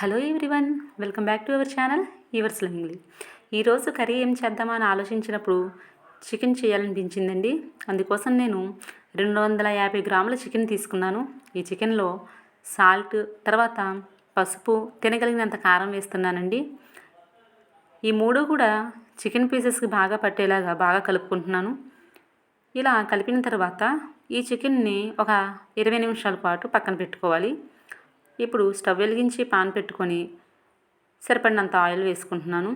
Hello everyone welcome back to our channel yours lovingly ఈరోజు curry ఏం చేద్దామని ఆలోచించినప్పుడు చికెన్ చేయాలనిపించిందండి. అందుకోసం నేను రెండు వందల యాభై గ్రాముల చికెన్ తీసుకున్నాను. ఈ చికెన్లో సాల్ట్ తర్వాత పసుపు తినగలిగినంత కారం వేస్తున్నానండి. ఈ మూడు కూడా చికెన్ పీసెస్కి బాగా పట్టేలాగా బాగా కలుపుకుంటున్నాను. ఇలా కలిపిన తర్వాత ఈ చికెన్ని ఒక ఇరవై నిమిషాల పాటు పక్కన పెట్టుకోవాలి. ఇప్పుడు స్టవ్ వెలిగించి పాన్ పెట్టుకొని సరిపడినంత ఆయిల్ వేసుకుంటున్నాను.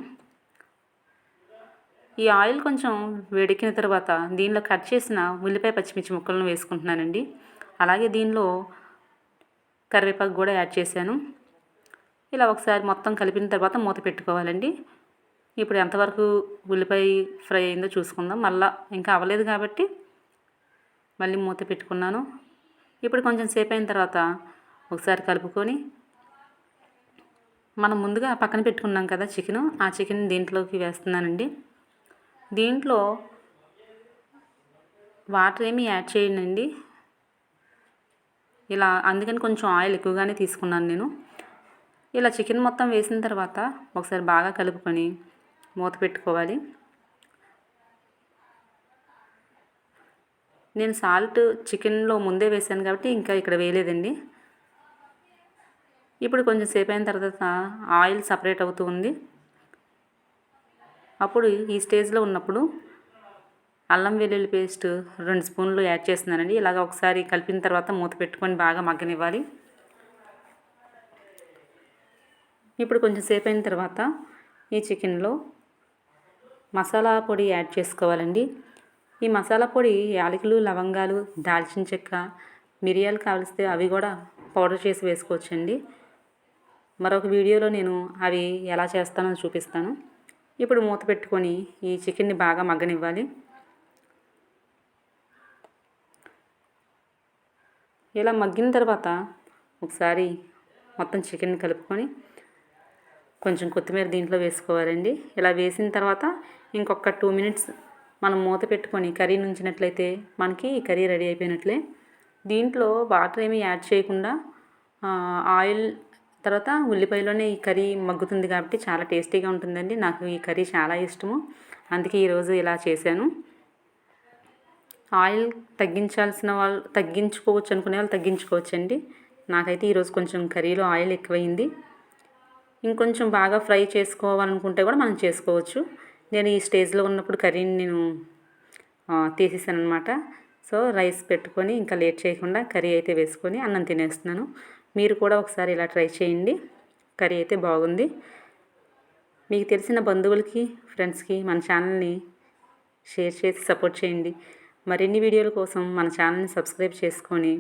ఈ ఆయిల్ కొంచెం వేడెక్కిన తర్వాత దీనిలో కట్ చేసిన ఉల్లిపాయ పచ్చిమిర్చి ముక్కలను వేసుకుంటున్నానండి. అలాగే దీనిలో కరివేపాకు కూడా యాడ్ చేశాను. ఇలా ఒకసారి మొత్తం కలిపిన తర్వాత మూత పెట్టుకోవాలండి. ఇప్పుడు ఎంతవరకు ఉల్లిపాయ ఫ్రై అయిందో చూసుకుందాం. మళ్ళీ ఇంకా అవ్వలేదు కాబట్టి మళ్ళీ మూత పెట్టుకున్నాను. ఇప్పుడు కొంచెం సేపు అయిన తర్వాత ఒకసారి కలుపుకొని మనం ముందుగా పక్కన పెట్టుకున్నాం కదా చికెను. ఆ చికెన్ దీంట్లోకి వేస్తున్నానండి. దీంట్లో వాటర్ ఏమి యాడ్ చేయండి ఇలా అందుకని కొంచెం ఆయిల్ ఎక్కువగానే తీసుకున్నాను నేను. ఇలా చికెన్ మొత్తం వేసిన తర్వాత ఒకసారి బాగా కలుపుకొని మూత పెట్టుకోవాలి. నేను సాల్ట్ చికెన్లో ముందే వేసాను కాబట్టి ఇంకా ఇక్కడ వేయలేదండి. ఇప్పుడు కొంచెం సేపు అయిన తర్వాత ఆయిల్ సపరేట్ అవుతూ ఉంది. అప్పుడు ఈ స్టేజ్లో ఉన్నప్పుడు అల్లం వెల్లుల్లి పేస్ట్ రెండు స్పూన్లు యాడ్ చేస్తున్నానండి. ఇలాగ ఒకసారి కలిపిన తర్వాత మూత పెట్టుకొని బాగా మగ్గనివ్వాలి. ఇప్పుడు కొంచెం సేపు అయిన తర్వాత ఈ చికెన్లో మసాలా పొడి యాడ్ చేసుకోవాలండి. ఈ మసాలా పొడి యాలకులు లవంగాలు దాల్చిన చెక్క మిరియాలు కావలిస్తే అవి కూడా పౌడర్ చేసి వేసుకోవచ్చండి. మరొక వీడియోలో నేను అవి ఎలా చేస్తానో చూపిస్తాను. ఇప్పుడు మూత పెట్టుకొని ఈ చికెన్ని బాగా మగ్గనివ్వాలి. ఇలా మగ్గిన తర్వాత ఒకసారి మొత్తం చికెన్ కలుపుకొని కొంచెం కొత్తిమీర దీంట్లో వేసుకోవాలండి. ఇలా వేసిన తర్వాత ఇంకొక టూ మినిట్స్ మనం మూత పెట్టుకొని కర్రీ నుంచినట్లయితే మనకి ఈ కర్రీ రెడీ అయిపోయినట్లే. దీంట్లో వాటర్ ఏమీ యాడ్ చేయకుండా ఆయిల్ తర్వాత ఉల్లిపాయలోనే ఈ కర్రీ మగ్గుతుంది కాబట్టి చాలా టేస్టీగా ఉంటుందండి. నాకు ఈ కర్రీ చాలా ఇష్టము. అందుకే ఈరోజు ఇలా చేశాను. ఆయిల్ తగ్గించాల్సిన వాళ్ళు తగ్గించుకోవచ్చు అనుకునే వాళ్ళు తగ్గించుకోవచ్చండి. నాకైతే ఈరోజు కొంచెం కర్రీలో ఆయిల్ ఎక్కువైంది. ఇంకొంచెం బాగా ఫ్రై చేసుకోవాలనుకుంటే కూడా మనం చేసుకోవచ్చు. నేను ఈ స్టేజ్లో ఉన్నప్పుడు కర్రీని నేను తీసేసాను అనమాట సో రైస్ పెట్టుకొని ఇంకా లేట్ చేయకుండా కర్రీ అయితే వేసుకొని అన్నం తినేస్తున్నాను. మీరు కూడా ఒకసారి ఇలా ట్రై చేయండి. కర్రీ అయితే బాగుంది. మీకు తెలిసిన బంధువులకి ఫ్రెండ్స్కి మన ఛానల్ని షేర్ చేసి సపోర్ట్ చేయండి. మరిన్ని వీడియోల కోసం మన ఛానల్ని సబ్స్క్రైబ్ చేసుకొని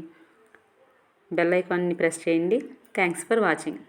బెల్ ఐకాన్ని ప్రెస్ చేయండి. Thanks for watching.